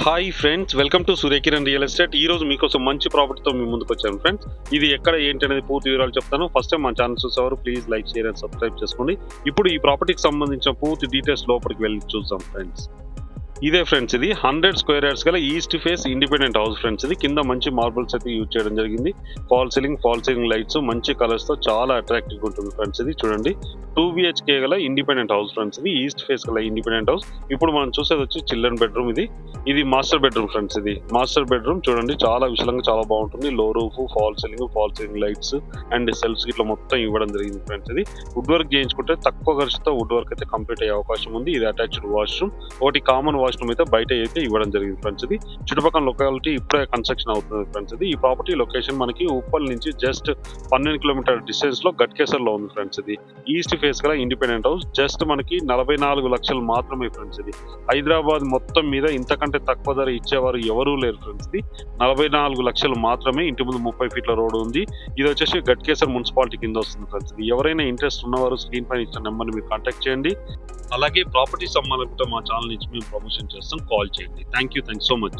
Hi friends welcome to Suryakiran real estate ఈ రోజు మీకోసం మంచి ప్రాపర్టీతో మీ ముందుకు వచ్చాను ఫ్రెండ్స్ ఇది ఎక్కడ ఏంటి అనేది పూర్తి వివరాలు చెప్తాను. ఫస్ట్ టైం మా ఛానల్ చూసేవారు please like share and subscribe చేసుకోండి. ఇప్పుడు ఈ ప్రాపర్టీకి సంబంధించిన పూర్తి డీటెయిల్స్ లోపలికి వెళ్ళి చూద్దాం ఫ్రెండ్స్ ఇదే ఫ్రెండ్స్ ఇది. హండ్రెడ్ స్క్వేర్ యార్డ్స్ గల east face independent house friends ఇది. కింద మంచి మార్బుల్స్ అయితే యూజ్ చేయడం జరిగింది. Fall ceiling fall ceiling lights మంచి కలర్స్తో చాలా అట్రాక్టివ్ ఉంటుంది ఫ్రెండ్స్ ఇది. చూడండి. టూ బిహెచ్కే గల ఇండిపెండెంట్ హౌస్ ఫ్రెండ్స్ ఇది ఈస్ట్ ఫేస్ గల ఇండిపెండెంట్ హౌస్ ఇప్పుడు మనం చూసేది వచ్చి చిల్డ్రన్ బెడ్రూమ్ ఇది. ఇది మాస్టర్ బెడ్రూమ్ ఫ్రెండ్స్ ఇది. మాస్టర్ బెడ్రూమ్ చూడండి చాలా విశాలంగా చాలా బాగుంటుంది. Low roof fall ceiling fall ceiling lights and shelves ఇట్లా మొత్తం ఇవ్వడం జరిగింది ఫ్రెండ్స్ ఇది. వుడ్ వర్క్ చేయించుకుంటే తక్కువ ఖర్చుతో వుడ్ వర్క్ అయితే కంప్లీట్ అయ్యే అవకాశం ఉంది. ఇది అటాచ్డ్ వాష్రూమ్ ఒకటి కామన్ వాష్రూమ్ అయితే బయట అయితే ఇవ్వడం జరిగింది ఫ్రెండ్స్ ఇది. చుట్టుపక్కల లొకాలిటీ ఇప్పుడే కన్స్ట్రక్షన్ అవుతుంది ఫ్రెండ్స్ ఇది. ఈ ప్రాపర్టీ లొకేషన్ మనకి ఉప్పల్ నుంచి జస్ట్ పన్నెండు కిలోమీటర్ డిస్టెన్స్లో గట్కేసర్లో ఉంది ఫ్రెండ్స్ ఇది. ఈస్ట్ ఫేస్ గల ఇండిపెండెంట్ హౌస్ జస్ట్ మనకి నలభై నాలుగు లక్షలు మాత్రమే ఫ్రెండ్స్ ఇది. హైదరాబాద్ మొత్తం మీద ఇంతకంటే తక్కువ ధర ఇచ్చేవారు ఎవరూ లేరు ఫ్రెండ్స్ ఇది. నలభై నాలుగు లక్షలు మాత్రమే ఇంటి ముందు ముప్పై ఫీట్ల రోడ్డు ఉంది. ఇది వచ్చేసి గట్కేసర్ మున్సిపాలిటీ కింద వస్తుంది ఫ్రెండ్స్ ఇది. ఎవరైనా ఇంట్రెస్ట్ ఉన్నవారు స్క్రీన్ పైన ఇచ్చిన నెంబర్ని మీరు కాంటాక్ట్ చేయండి. అలాగే ప్రాపర్టీ సంబంధించిన మా ఛానల్ నుంచి మేము ప్రమోషన్ చేస్తాం. కాల్ చేయండి. Thank you thank so much